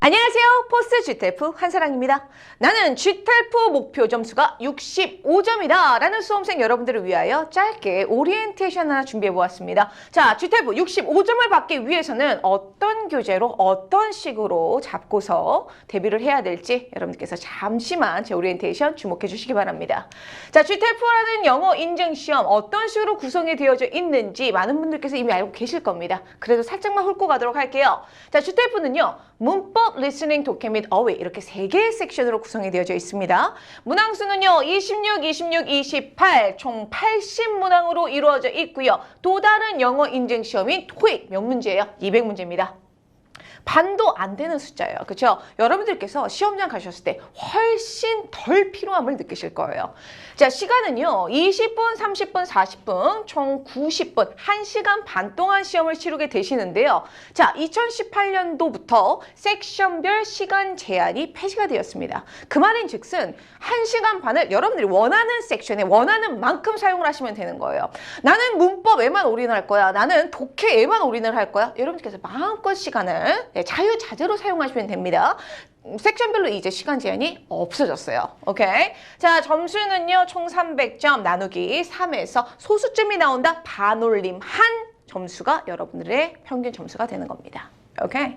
안녕하세요. 포스트 GTF 한사랑입니다. 나는 GTF 목표 점수가 65점이다. 라는 수험생 여러분들을 위하여 짧게 오리엔테이션 하나 준비해 보았습니다. 자, GTF 65점을 받기 위해서는 어떤 교재로 어떤 식으로 잡고서 대비를 해야 될지 여러분들께서 잠시만 제 오리엔테이션 주목해 주시기 바랍니다. 자, GTF라는 영어 인증 시험 어떤 식으로 구성이 되어져 있는지 많은 분들께서 이미 알고 계실 겁니다. 그래도 살짝만 훑고 가도록 할게요. 자, GTF는요. 문법, 리스닝, 독해 및 어휘 이렇게 세 개의 섹션으로 구성이 되어져 있습니다. 문항수는요. 26, 26, 28 총 80문항으로 이루어져 있고요. 또 다른 영어 인증 시험인 토익 몇 문제예요? 200문제입니다. 반도 안 되는 숫자예요. 그렇죠? 여러분들께서 시험장 가셨을 때 훨씬 덜 필요함을 느끼실 거예요. 자, 시간은요. 20분, 30분, 40분, 총 90분, 1시간 반 동안 시험을 치르게 되시는데요. 자, 2018년도부터 섹션별 시간 제한이 폐지가 되었습니다. 그 말인 즉슨 1시간 반을 여러분들이 원하는 섹션에 원하는 만큼 사용을 하시면 되는 거예요. 나는 문법에만 올인할 거야. 나는 독해에만 올인을 할 거야. 여러분들께서 마음껏 시간을 네, 자유자재로 사용하시면 됩니다. 음, 섹션별로 이제 시간 제한이 없어졌어요. 오케이. 자, 점수는요, 총 300점 나누기 3에서 소수점이 나온다. 반올림 한 점수가 여러분들의 평균 점수가 되는 겁니다. 오케이.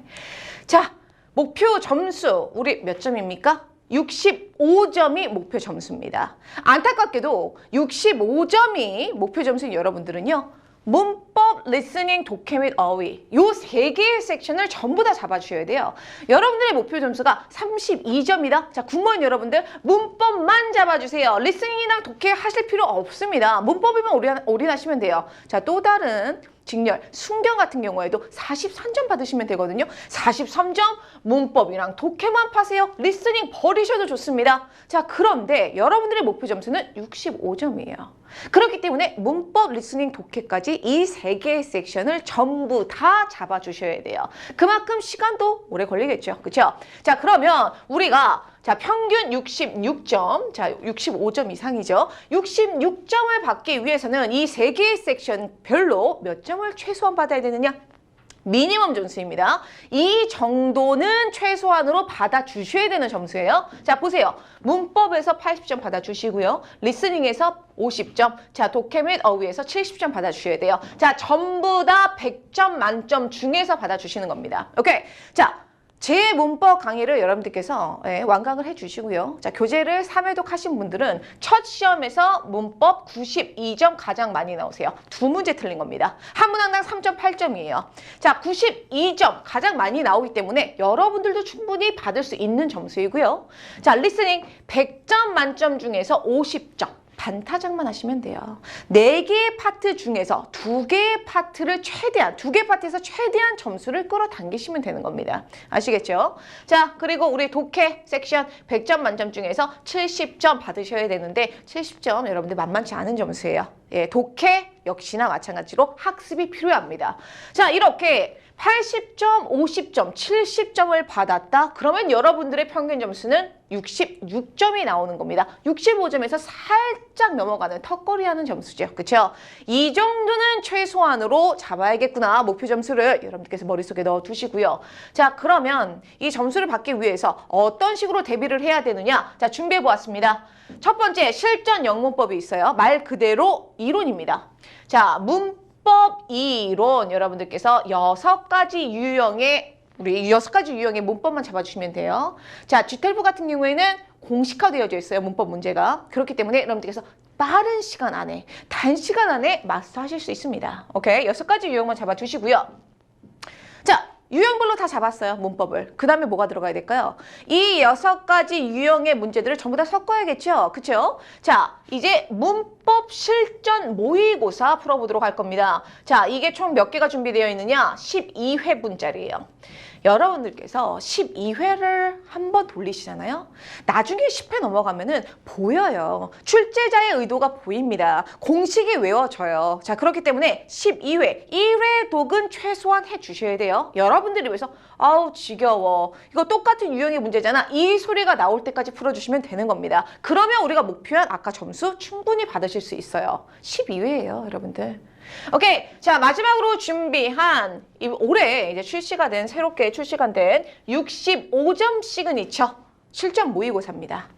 자, 목표 점수, 우리 몇 점입니까? 65점이 목표 점수입니다. 안타깝게도 65점이 목표 점수인 여러분들은요. 문법, 리스닝, 독해 및 어휘 요 세 개의 섹션을 전부 다 잡아주셔야 돼요. 여러분들의 목표 점수가 32점이다. 자, 군무원 여러분들 문법만 잡아주세요. 리스닝이랑 독해 하실 필요 없습니다. 문법에만 올인, 올인하시면 돼요. 자, 또 다른 직렬, 순경 같은 경우에도 43점 받으시면 되거든요. 43점 문법이랑 독해만 파세요. 리스닝 버리셔도 좋습니다. 자, 그런데 여러분들의 목표 점수는 65점이에요. 그렇기 때문에 문법, 리스닝, 독해까지 이 세 개의 섹션을 전부 다 잡아주셔야 돼요. 그만큼 시간도 오래 걸리겠죠. 그렇죠? 자, 그러면 우리가 자, 평균 66점, 자, 65점 이상이죠. 66점을 받기 위해서는 이 세 개의 섹션별로 몇 점을 최소한 받아야 되느냐? 미니멈 점수입니다. 이 정도는 최소한으로 받아주셔야 되는 점수예요. 자, 보세요. 문법에서 80점 받아주시고요. 리스닝에서 50점, 자, 독해 및 어휘에서 70점 받아주셔야 돼요. 자, 전부 다 100점 만점 중에서 받아주시는 겁니다. 오케이. 자, 제 문법 강의를 여러분들께서 예, 완강을 해주시고요. 자, 교재를 3회독 하신 분들은 첫 시험에서 문법 92점 가장 많이 나오세요. 두 문제 틀린 겁니다. 한 문항당 3.8점이에요. 자, 92점 가장 많이 나오기 때문에 여러분들도 충분히 받을 수 있는 점수이고요. 자, 리스닝 100점 만점 중에서 50점. 반타작만 하시면 돼요. 네 개의 파트 중에서 두 개의 파트를 최대한, 두 개 파트에서 최대한 점수를 끌어당기시면 되는 겁니다. 아시겠죠? 자, 그리고 우리 독해 섹션 100점 만점 중에서 70점 받으셔야 되는데 70점 여러분들 만만치 않은 점수예요. 예, 독해 역시나 마찬가지로 학습이 필요합니다. 자, 이렇게 80점, 50점, 70점을 받았다? 그러면 여러분들의 평균 점수는 66점이 나오는 겁니다. 65점에서 살짝 넘어가는 턱걸이 하는 점수죠. 그렇죠? 이 정도는 최소한으로 잡아야겠구나. 목표 점수를 여러분들께서 머릿속에 넣어 두시고요. 자, 그러면 이 점수를 받기 위해서 어떤 식으로 대비를 해야 되느냐? 자, 준비해 보았습니다. 첫 번째, 실전 영문법이 있어요. 말 그대로 이론입니다. 자, 문 법 이론 여러분들께서 여섯 가지 유형의 우리 여섯 가지 유형의 문법만 잡아주시면 돼요. 자, G12 같은 경우에는 공식화되어져 있어요. 문법 문제가. 그렇기 때문에 여러분들께서 빠른 시간 안에, 단시간 안에 마스터하실 수 있습니다. 오케이? 여섯 가지 유형만 잡아주시고요. 자, 유형별로 다 잡았어요. 문법을. 그 다음에 뭐가 들어가야 될까요? 이 여섯 가지 유형의 문제들을 전부 다 섞어야겠죠? 그쵸? 자, 이제 문법 실전 모의고사 풀어보도록 할 겁니다. 자, 이게 총 몇 개가 준비되어 있느냐? 12회분짜리예요. 여러분들께서 12회를 한 번 돌리시잖아요. 나중에 10회 넘어가면은 보여요. 출제자의 의도가 보입니다. 공식이 외워져요. 자, 그렇기 때문에 12회, 1회 독은 최소한 해 주셔야 돼요. 여러분들이 위해서 아우 지겨워. 이거 똑같은 유형의 문제잖아. 이 소리가 나올 때까지 풀어 주시면 되는 겁니다. 그러면 우리가 목표한 아까 점수 충분히 받으실 수 있어요. 12회예요, 여러분들. 오케이. 자, 마지막으로 준비한 이 올해 이제 출시가 된 새롭게 출시가 된 65점 시그니처 실전 모의고사입니다.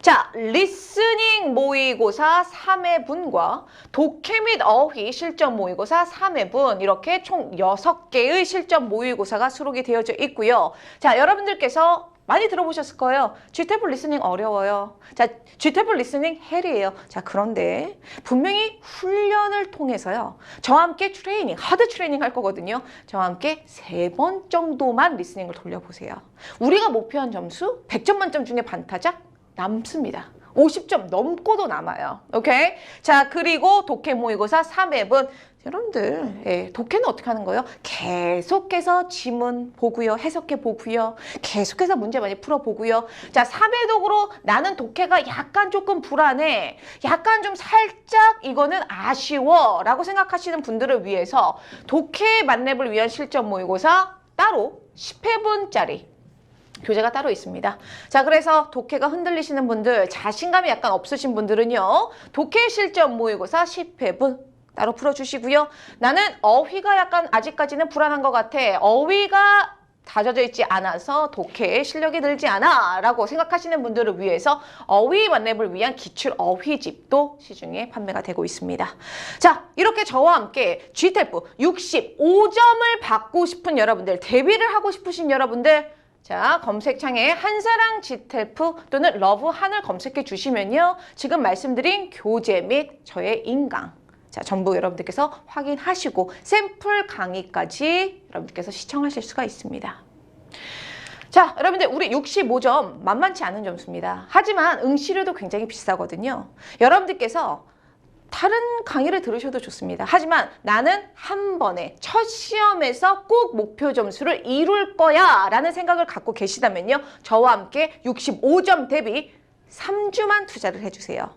자, 리스닝 모의고사 3회분과 독해 및 어휘 실전 모의고사 3회분 이렇게 총 6개의 실전 모의고사가 수록이 되어져 있고요. 자, 여러분들께서 많이 들어보셨을 거예요. GTF 리스닝 어려워요. 자, GTF 리스닝 헬이에요. 자, 그런데 분명히 훈련을 통해서요. 저와 함께 트레이닝, 하드 트레이닝 할 거거든요. 저와 함께 세 번 정도만 리스닝을 돌려보세요. 우리가 목표한 점수 100점 만점 중에 반타작 남습니다. 50점 넘고도 남아요. 오케이? 자, 그리고 독해 모의고사 3회분. 여러분들, 예, 독해는 어떻게 하는 거예요? 계속해서 지문 보고요. 해석해 보고요. 계속해서 문제 많이 풀어 보고요. 자, 3회 독으로 나는 독해가 약간 조금 불안해. 약간 좀 살짝 이거는 아쉬워. 라고 생각하시는 분들을 위해서 독해 만렙을 위한 실전 모의고사 따로 10회분짜리 교재가 따로 있습니다. 자, 그래서 독해가 흔들리시는 분들, 자신감이 약간 없으신 분들은요, 독해 실전 모의고사 10회분 따로 풀어주시고요. 나는 어휘가 약간 아직까지는 불안한 것 같아. 어휘가 다져져 있지 않아서 독해에 실력이 늘지 않아 라고 생각하시는 분들을 위해서 어휘 만렙을 위한 기출 어휘집도 시중에 판매가 되고 있습니다. 자 이렇게 저와 함께 GTF 65점을 받고 싶은 여러분들 데뷔를 하고 싶으신 여러분들 자, 검색창에 한사랑 지텔프 또는 러브 한을 검색해 주시면요. 지금 말씀드린 교재 및 저의 인강. 자, 전부 여러분들께서 확인하시고 샘플 강의까지 여러분들께서 시청하실 수가 있습니다. 자, 여러분들 우리 65점 만만치 않은 점수입니다. 하지만 응시료도 굉장히 비싸거든요. 여러분들께서 다른 강의를 들으셔도 좋습니다. 하지만 나는 한 번에 첫 시험에서 꼭 목표 점수를 이룰 거야 라는 생각을 갖고 계시다면요. 저와 함께 65점 대비 3주만 투자를 해주세요.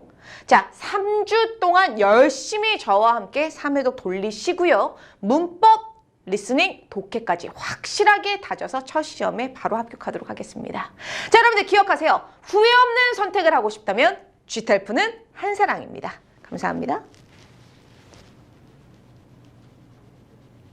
자, 3주 동안 열심히 저와 함께 3회독 돌리시고요. 문법, 리스닝, 독해까지 확실하게 다져서 첫 시험에 바로 합격하도록 하겠습니다. 자, 여러분들 기억하세요. 후회 없는 선택을 하고 싶다면 GTLF는 한사랑입니다. 감사합니다.